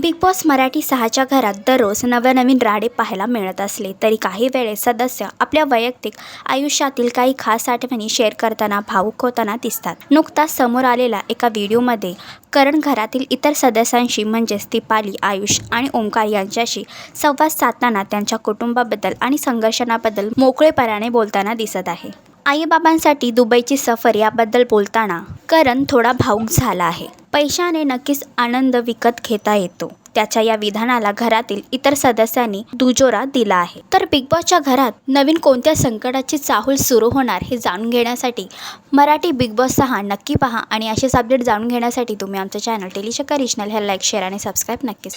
Big boss Marathi सहाच्या घरात दररोज नवनवीन राडे पाहायला मिळत असले तरी काही वेळेस सदस्य आपल्या वैयक्तिक आयुष्यातील काही खास आठवणी शेअर करताना भावुक होताना दिसतात. नुकताच समोर आलेल्या एका व्हिडिओमध्ये करण घरातील इतर सदस्यांशी म्हणजेच दीपाली आयुष आणि ओंकार यांच्याशी संवाद साधताना त्यांच्या कुटुंबाबद्दल आणि संघर्षणाबद्दल मोकळेपणाने बोलताना दिसत आहे. आईबाबांसाठी दुबईची सफर याबद्दल बोलताना करण थोडा भाऊक झाला आहे. पैशाने नक्कीच आनंद विकत घेता येतो. त्याच्या या विधानाला घरातील इतर सदस्यांनी दुजोरा दिला आहे. तर बिग बॉसच्या घरात नवीन कोणत्या संकटाची चाहूल सुरू होणार हे जाणून घेण्यासाठी मराठी बिग बॉस सहा नक्की पहा आणि असेच अपडेट जाणून घेण्यासाठी तुम्ही आमचं चॅनल टेलिशका रिजनल हे लाईक शेअर आणि सबस्क्राईब नक्कीच